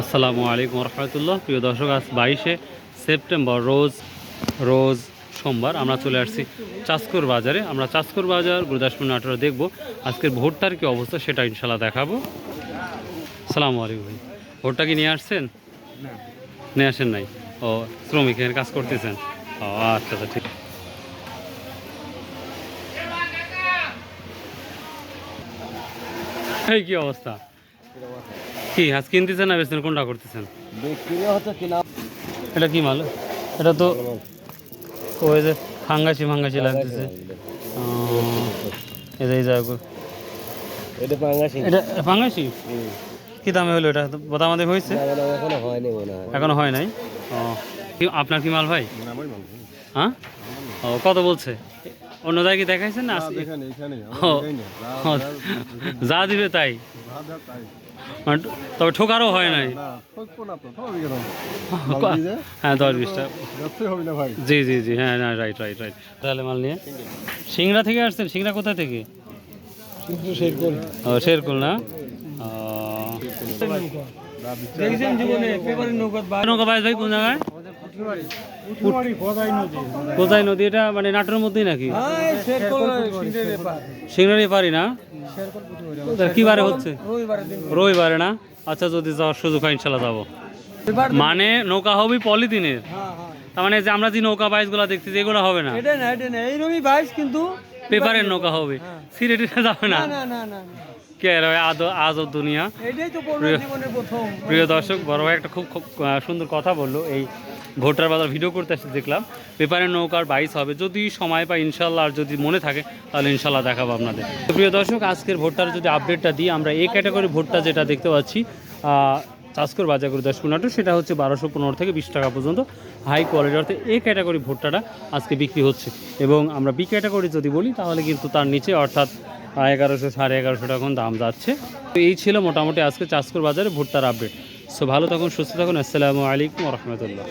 আসসালামু আলাইকুম রহমতুল্লাহ প্রিয় দর্শক আজ বাইশে সেপ্টেম্বর রোজ রোজ সোমবার আমরা চলে আসছি চাঁদকর বাজারে। আমরা চাঁদকর বাজার গুরুদাসপুর নাটোরে দেখব আজকের ভোটটার কি অবস্থা সেটা ইনশাল্লাহ দেখাবো। সালামু আলাইকুম ভাই। ভোটটা কি নিয়ে আসছেন? নিয়ে আসেন নাই? ও শ্রমিক এখানে কাজ করতেছেন? ও আচ্ছা আচ্ছা ঠিক। এই কি অবস্থা? কি? আজ কিনতেছেন না বেচতেন কোনটা করতেছেন? বিক্রি হচ্ছে কিনা? এটা কি মাল? এটা তো ওই যে ফাঙ্গাসি ফাঙ্গাসি লাগতেছে। এটা এই যাক এটা পাঙ্গাসি এটা ফাঙ্গাসি? কি দামে হলো এটা? আমাদের হয়েছে? এখনও মনে হয়। এখনও হয় নাই? ও। কি- আপনার কি মাল ভাই? হ্যাঁ? ও কত বলছে? অন্য জায়গায় দেখাইছেন না? যা দিবে তাই। তবে ঠোকারও হয় নাই। হ্যাঁ দশ বিশটা জি জি জি হ্যাঁ হ্যাঁ রাইট রাইট রাইট তাহলে মাল নিয়ে। সিংড়া থেকে আসছেন? সিংড়া কোথা থেকে? ও শেরকুল না। নৌকা বাইশ ভাই কোন জায়গায়? কোথায় নদী এটা মানে নাটোরের মধ্যেই নাকি? সিংড়ারি পারি না? কি বারে হচ্ছে? রবিবারে না? আচ্ছা যদি যাওয়ার সুযোগ হয় ইনশাল্লাহ যাব। মানে নৌকা হবে পলিথিনের। তার মানে যে আমরা যে নৌকা বাইশগুলো দেখছি এগুলো হবে না? এইরকমই বাইশ কিন্তু পেপারের নৌকা হবে। সিলেটে যাবে না? কে আজব দুনিয়া। প্রিয় দর্শক বড় ভাই একটা খুব খুব সুন্দর কথা বলল। এই ভোটার বাজার ভিডিও করতে আসতে দেখলাম। পেপারের নৌকার বাইশ হবে। যদি সময় পাই, ইনশাল্লাহ, আর যদি মনে থাকে, তাহলে ইনশাল্লাহ দেখাবো আপনাদের। প্রিয় দর্শক, আজকের ভোটটার যদি আপডেটটা দিই, আমরা এই ক্যাটাগরি ভোটটা যেটা দেখতে পাচ্ছি চাষকর বাজার গুরুদাসপুর নাটক, সেটা হচ্ছে বারোশো পনেরো থেকে বিশ টাকা পর্যন্ত হাই কোয়ালিটি অর্থে এই ক্যাটাগরি ভুট্টাটা আজকে বিক্রি হচ্ছে। এবং আমরা বি ক্যাটাগরি যদি বলি, তাহলে কিন্তু তার নিচে, অর্থাৎ এগারোশো, সাড়ে এগারোশো টাকা দাম যাচ্ছে। তো এই ছিল মোটামুটি আজকে চাষকর বাজারে ভুট্টার আপডেট সো ভালো থাকুন, সুস্থ থাকুন। আসসালামু আলাইকুম রহমতুল্লাহ।